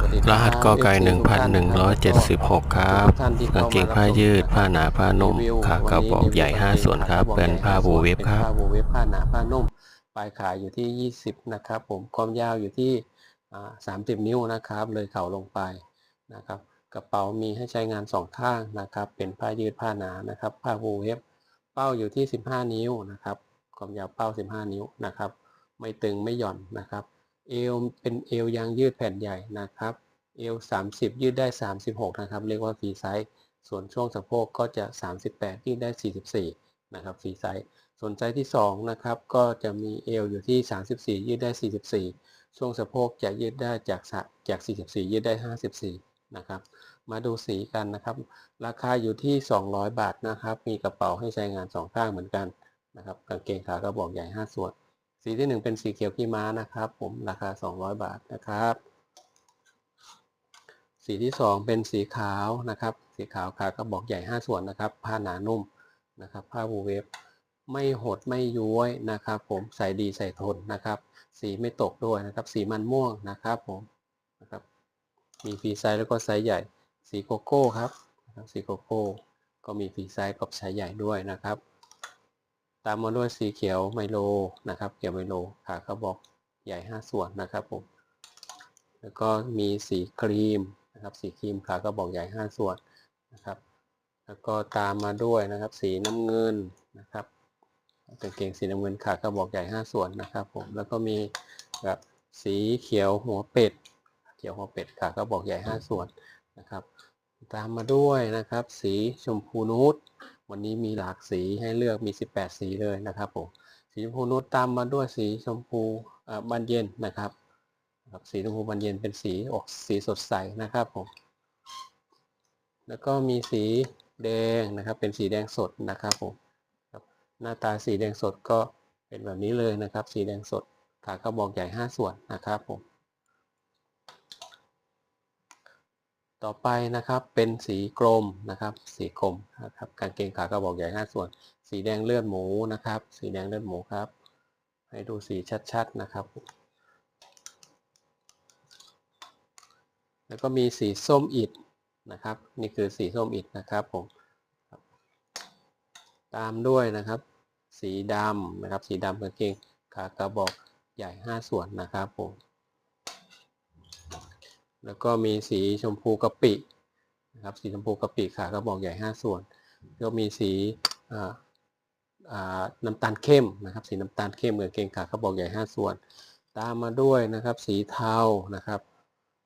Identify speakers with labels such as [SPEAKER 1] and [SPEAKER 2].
[SPEAKER 1] วัสดีค
[SPEAKER 2] ร
[SPEAKER 1] บ
[SPEAKER 2] หัสกอไก่
[SPEAKER 1] FC ทุกท่าะครับ
[SPEAKER 2] 1176ครับ
[SPEAKER 1] ทุกท่านที่
[SPEAKER 2] กางเกงผ้ายืด ผ้าหนาผ้านุ่ม
[SPEAKER 1] รีวิว
[SPEAKER 2] ขากระบอกใหญ่
[SPEAKER 1] วันนี้
[SPEAKER 2] 5ส่วนครับ
[SPEAKER 1] รีวิว
[SPEAKER 2] เป็นผ้าบูเวฟครับ
[SPEAKER 1] เป็นผ้าบูเวฟผ้าหนาผ้านุ่มปลายขายอยู่ที่20นะครับ ผมความยาวอยู่ที่อ่า30นิ้วนะครับ เลยเข่าลงไปนะครับ กระเป๋ามีให้ใช้งานสองข้างนะครับ เป็นผ้ายืดผ้าหนานะครับ ผ้าบูเวฟเป้าอยู่ที่15นิ้วนะครับ ความยาวเป้า15นิ้วนะครับ ไม่ตึงไม่หย่อนนะครับ เอวเป็นเอวยางยืดแผ่นใหญ่นะครับ เอว 30 ยืดได้ 36 นะครับ เรียกว่าฟรีไซส์ส่วนช่วงสะโพกก็จะ 38 ยืดได้ 44 นะครับฟรีไซส์ส่วนไซส์ที่ 2 นะครับ ก็จะมีเอวอยู่ที่ 34 ยืดได้ 44 ช่วงสะโพกจะยืดได้จากสะจาก 44 ยืดได้ 54 นะครับ มาดูสีกันนะครับ ราคาอยู่ที่ 200 บาทนะครับ มีกระเป๋าให้ใช้งาน 2 ข้างเหมือนกันนะครับ กางเกงขากระบอกใหญ่ 5 ส่วน สีที่ 1 เป็นสีเขียวขี้ม้านะครับ ผมราคา 200 บาทนะครับ สีที่ 2 เป็นสีขาวนะครับ สีขาวขากระบอกใหญ่ 5 ส่วนนะครับ ผ้าหนานุ่มนะครับ ผ้าวูเวฟไม่หดไม่ย้วยนะครับ ผมใส่ดีใส่ทนนะครับ สีไม่ตกด้วยนะครับ สีมันม่วงนะครับผมนะครับมีฟรีไซส์แล้วก็ไซส์ใหญ่ สีโกโก้ครับนะครับสีโกโก้ก็มีฟรีไซส์กับไซส์ใหญ่ด้วยนะครับ ตามมาด้วยสีเขียวไมโลนะครับ เขียวไมโลขากระบอกใหญ่ 5 ส่วนนะครับผม แล้วก็มีสีครีมนะครับ สีครีมขากระบอกใหญ่ 5 ส่วนนะครับ แล้วก็ตามมาด้วยนะครับ สีน้ำเงินนะครับกางเกงสีน้ำเงินขากระบอกใหญ่ 5 ส่วนนะครับผม แล้วก็มีแบบสีเขียวหัวเป็ด เขียวหัวเป็ดขากระบอกใหญ่ 5 ส่วนนะครับ ตามมาด้วยนะครับ สีชมพูนูด วันนี้มีหลากสีให้เลือกมี 18 สีเลยนะครับผมสีชมพูนูดตามมาด้วยสีชมพูบานเย็นนะครับ สีชมพูบานเย็นเป็นสีออกสีสดใสนะครับผมแล้วก็มีสีแดงนะครับเป็นสีแดงสดนะครับผมหน้าตาสีแดงสดก็เป็นแบบนี้เลยนะครับ สีแดงสดขากระบอกใหญ่ 5 ส่วนนะครับผม ต่อไปนะครับเป็นสีกรมนะครับ สีกรมนะครับกางเกงขากระบอกใหญ่ 5 ส่วน สีแดงเลือดหมูนะครับ สีแดงเลือดหมูครับ ให้ดูสีชัดๆนะครับ แล้วก็มีสีส้มอิฐนะครับ นี่คือสีส้มอิฐนะครับผมตามด้วยนะครับ สีดำนะครับ สีดำกางเกงขากระบอกใหญ่ 5 ส่วนนะครับผม แล้วก็มีสีชมพูกะปินะครับสีชมพูกะปิขากระบอกใหญ่ 5 ส่วน ก็มีสีน้ำตาลเข้มนะครับ สีน้ำตาลเข้มกางเกงขากระบอกใหญ่ 5 ส่วน ตามมาด้วยนะครับ สีเทานะครับ